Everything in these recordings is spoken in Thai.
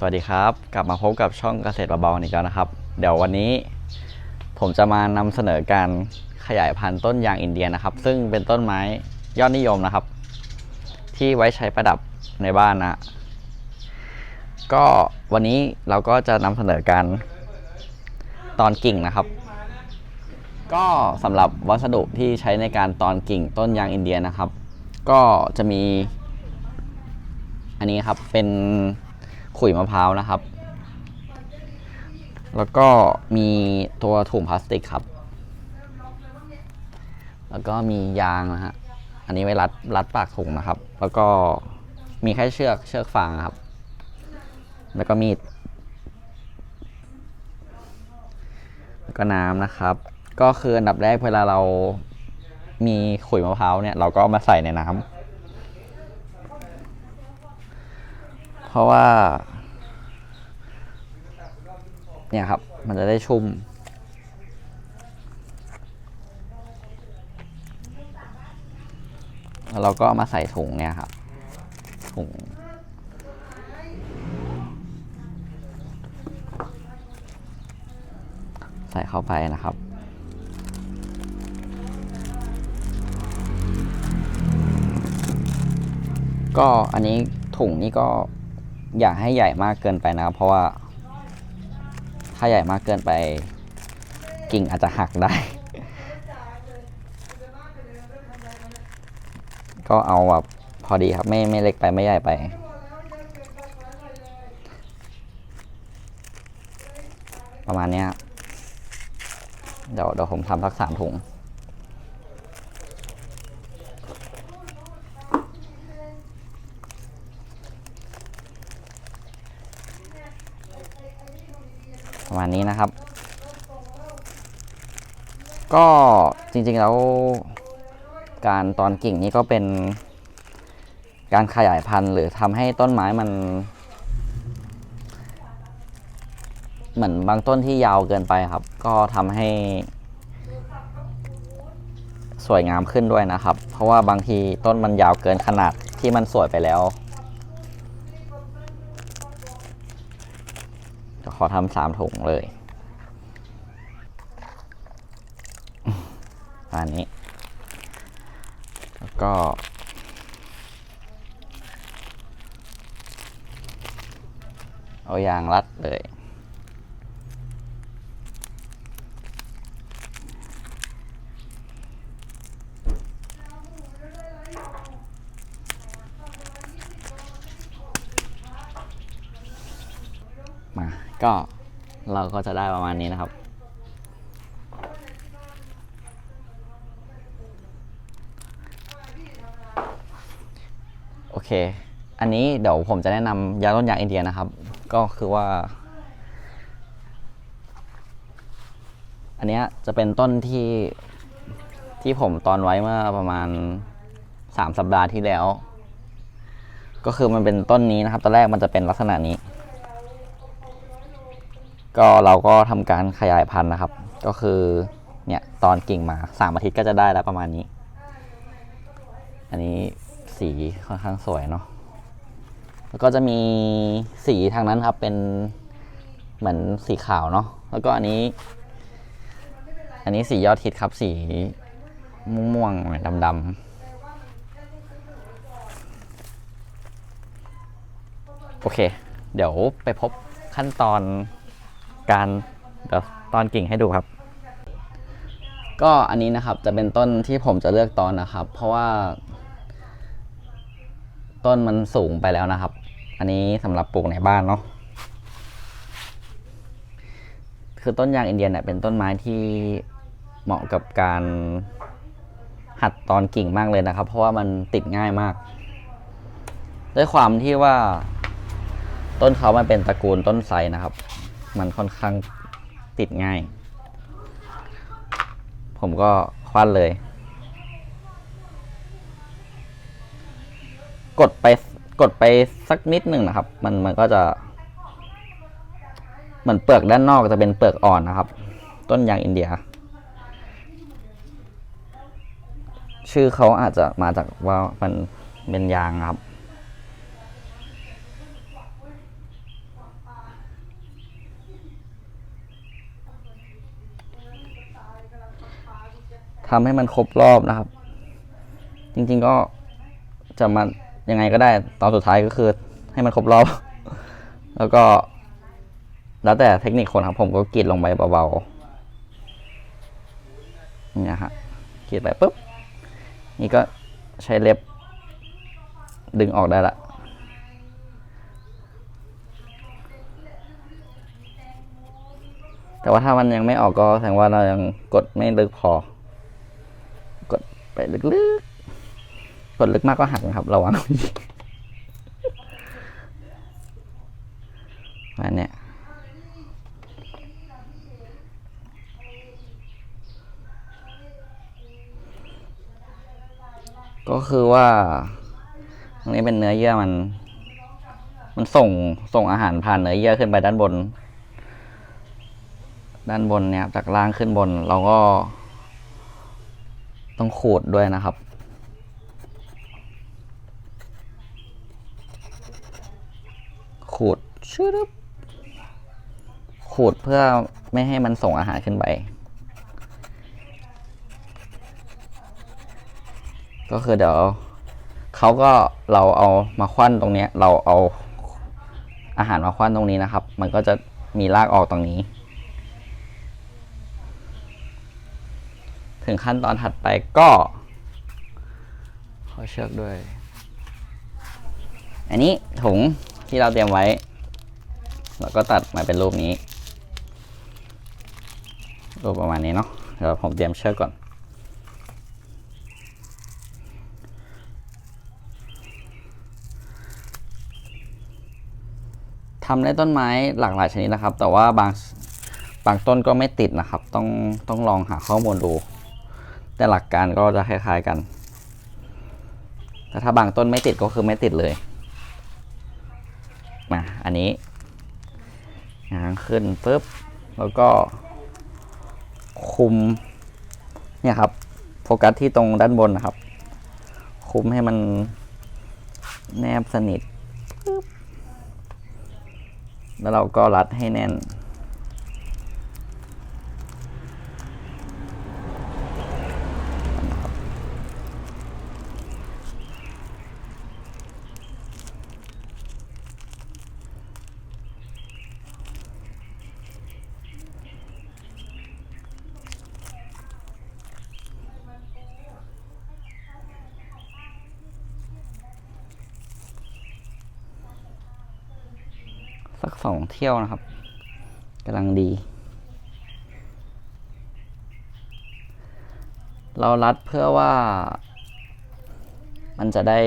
สวัสดีครับ กลับมาพบกับช่องเกษตรเบาๆอีกแล้วนะครับ เดี๋ยววันนี้ผมจะมานำเสนอการขยายพันธุ์ต้นยางอินเดียนะครับ ซึ่งเป็นต้นไม้ยอดนิยมนะครับ ที่ไว้ใช้ประดับในบ้านนะก็วันนี้เราก็จะนำเสนอการตอนกิ่งนะครับ ก็สำหรับวัสดุที่ใช้ในการตอนกิ่งต้นยางอินเดียนะครับ ก็จะมี อันนี้ครับเป็น ขุยมะพร้าวนะครับ แล้วก็มีตัวถุงพลาสติกครับ แล้วก็มียางนะฮะ อันนี้ไว้รัดรัดปากถุงนะครับ แล้วก็มีแค่เชือกเชือกฟางครับ แล้วก็มีด แล้วก็น้ำนะครับ ก็คืออันดับแรกเวลาเรามีขุยมะพร้าวเนี่ยเราก็มาใส่ในน้ำ เพราะว่า เนี่ยครับ มันจะได้ชุ่ม แล้วเราก็มาใส่ถุงเนี่ยครับ ถุงใส่เข้าไปนะครับ ก็อันนี้ถุงนี่ก็ อย่าให้ใหญ่มากเกินไปนะครับ เพราะว่า ถ้าใหญ่มากเกินไป กิ่งอาจจะหักได้ ก็เอาแบบพอดีครับ ไม่ไม่เล็กไปไม่ใหญ่ไปประมาณนี้ครับเดี๋ยวเดี๋ยวผมทำสักสามถุง มาณนี้นะครับ ก็จริงๆแล้วการตอนกิ่งนี่ก็เป็นการขยายพันธุ์หรือทำให้ต้นไม้มัน เหมือนบางต้นที่ยาวเกินไปครับ ก็ทำให้ สวยงามขึ้นด้วยนะครับ เพราะว่าบางทีต้นมันยาวเกินขนาดที่มันสวยไปแล้วเดี๋ยว ขอทำสามถุงเลยอันนี้ แล้วก็เอายางรัดเลย มา ก็เราก็จะได้ประมาณนี้นะครับ โอเค อันนี้เดี๋ยวผมจะแนะนำยาต้นยางอินเดียนะครับ ก็คือว่า อันนี้จะเป็นต้นที่ที่ผมตอนไว้เมื่อประมาณสามสัปดาห์ที่แล้ว ก็คือมันเป็นต้นนี้นะครับ ตอนแรกมันจะเป็นลักษณะนี้ ก็เราก็ทำการขยายพันธุ์นะครับ ก็คือเนี่ยตอนกิ่งมาสามอาทิตย์ก็จะได้แล้วประมาณนี้ อันนี้สีค่อนข้างสวยเนาะแล้วก็จะมีสีทางนั้นครับเป็นเหมือนสีขาวเนาะแล้วก็อันนี้ อันนี้สียอดฮิตครับสีม่วงๆดำๆโอเค เดี๋ยวไปพบขั้นตอน การเดี๋ยวตอนกิ่งให้ดูครับ ก็อันนี้นะครับจะเป็นต้นที่ผมจะเลือกตอนนะครับ เพราะว่า ต้นมันสูงไปแล้วนะครับ อันนี้สำหรับปลูกในบ้านเนาะคือต้นยางอินเดียเนี่ยเป็นต้นไม้ที่เหมาะกับการหัดตอนกิ่งมากเลยนะครับ เพราะว่ามันติดง่ายมาก ด้วยความที่ว่า ต้นเขามันเป็นตระกูลต้นไทรนะครับ มันค่อนข้างติดง่าย ผมก็คว้านเลย กดไปกดไปสักนิดหนึ่งนะครับ มันมันก็จะเหมือนเปลือกด้านนอกจะเป็นเปลือกอ่อนนะครับ ต้นยางอินเดีย ชื่อเขาอาจจะมาจากว่ามันเป็นยางครับ ทำให้มันครบรอบนะครับ จริง ๆก็จะมายังไงก็ได้ตอนสุดท้ายก็คือให้มันครบรอบ แล้วก็ แล้วแต่เทคนิคคนครับ ผมก็กรีดลงไปเบาๆนี่นะฮะกรีดไปปุ๊บนี่ก็ใช้เล็บ ดึงออกได้ละแต่ว่าถ้ามันยังไม่ออกก็แสดงว่าเรายังกดไม่ลึกพอ ไปลึกๆ กดลึกมากก็หักนะครับ ระวังมาเนี่ยก็คือว่าตรงนี้เป็นเนื้อเยื่อมัน มันส่งส่งอาหารผ่านเนื้อเยื่อขึ้นไปด้านบน ด้านบนเนี่ยจากล่างขึ้นบน เราก็ ต้องขูดด้วยนะครับ ขูดชืดขูดเพื่อไม่ให้มันส่งอาหารขึ้นไป ก็คือเดี๋ยวเขาก็เราเอามาควันตรงเนี้ยเราเอาอาหารมาควันตรงนี้นะครับ มันก็จะมีรากออกตรงนี้ ถึงขั้นตอนถัดไปก็ขอเชือกด้วย อันนี้ถุงที่เราเตรียมไว้ แล้วก็ตัดมาเป็นรูปนี้ รูปประมาณนี้เนาะเดี๋ยวผมเตรียมเชือกก่อนทำได้ต้นไม้หลากหลายชนิดนะครับ แต่ว่าบางบางต้นก็ไม่ติดนะครับ ต้องต้องลองหาข้อมูลดู แต่หลักการก็จะคล้ายๆกัน แต่ถ้าบางต้นไม่ติดก็คือไม่ติดเลย มา อันนี้งางขึ้นปุ๊บ แล้วก็คุม เนี่ยครับ โฟกัสที่ตรงด้านบนนะครับ คุมให้มันแนบสนิท แล้วเราก็รัดให้แน่น สักสองเที่ยวนะครับกำลังดี เรารัดเพื่อว่า มันจะได้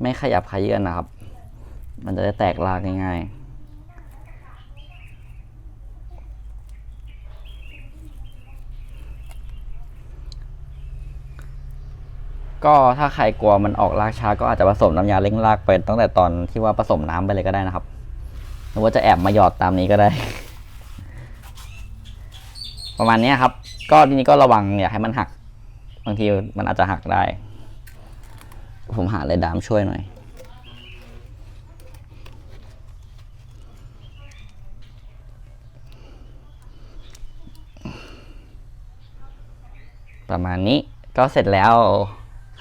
ไม่ขยับขยื่นนะครับ มันจะได้แตกลากง่ายๆ ก็ถ้าใครกลัวมันออกรากช้าก็อาจจะผสมน้ำยาเร่งรากไปตั้งแต่ตอนที่ว่าผสมน้ำไปเลยก็ได้นะครับ หรือว่าจะแอบมาหยอดตามนี้ก็ได้ ประมาณนี้ครับ ก็ทีนี้ก็ระวังอย่าให้มันหัก บางทีมันอาจจะหักได้ ผมหาอะไรดามช่วยหน่อยประมาณนี้ก็เสร็จแล้ว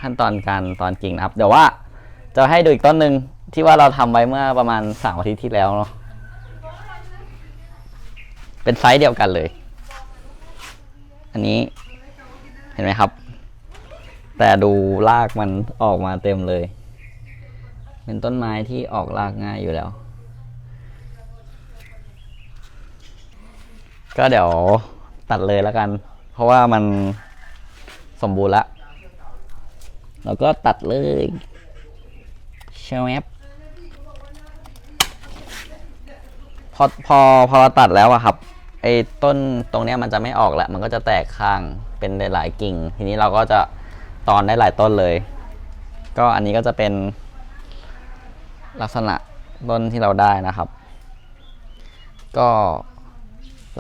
ขั้นตอนการตอนกิ่งนะครับ เดี๋ยวว่าจะให้ดูอีกต้นหนึ่งที่ว่าเราทำไว้เมื่อประมาณสามอาทิตย์ที่แล้วเนาะเป็นไซส์เดียวกันเลย อันนี้เห็นไหมครับ แต่ดูรากมันออกมาเต็มเลย เป็นต้นไม้ที่ออกรากง่ายอยู่แล้ว ก็เดี๋ยวตัดเลยแล้วกัน เพราะว่ามันสมบูรณ์แล้ว แล้วก็ตัดเลยเชลแอปพอพอพอเราตัดแล้วอะครับไอ้ต้นตรงเนี้ยมันจะไม่ออกแล้ว มันก็จะแตกข้างเป็นหลายๆกิ่ง ทีนี้เราก็จะตอนได้หลายต้นเลย ก็อันนี้ก็จะเป็นลักษณะต้นที่เราได้นะครับ ก็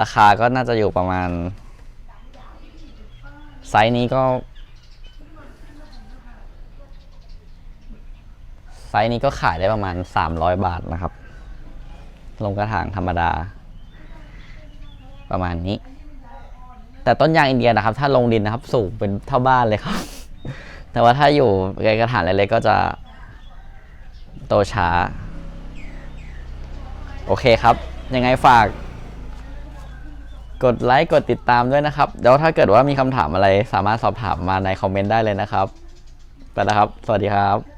ราคาก็น่าจะอยู่ประมาณ ไซส์นี้ก็ ไซส์นี้ก็ขายได้ประมาณ 300 บาทนะครับลงกระถางธรรมดา ประมาณนี้ แต่ต้นยางอินเดียนะครับ ถ้าลงดินนะครับ สูงเป็นเท่าบ้านเลยครับ แต่ว่าถ้าอยู่ในกระถางเล็กๆก็จะโตช้า โอเคครับ ยังไงฝาก กดไลค์กดติดตามด้วยนะครับเดี๋ยวถ้าเกิดว่ามีคำถามอะไรสามารถสอบถามมาในคอมเมนต์ได้เลยนะครับ ไปแล้วครับ สวัสดีครับ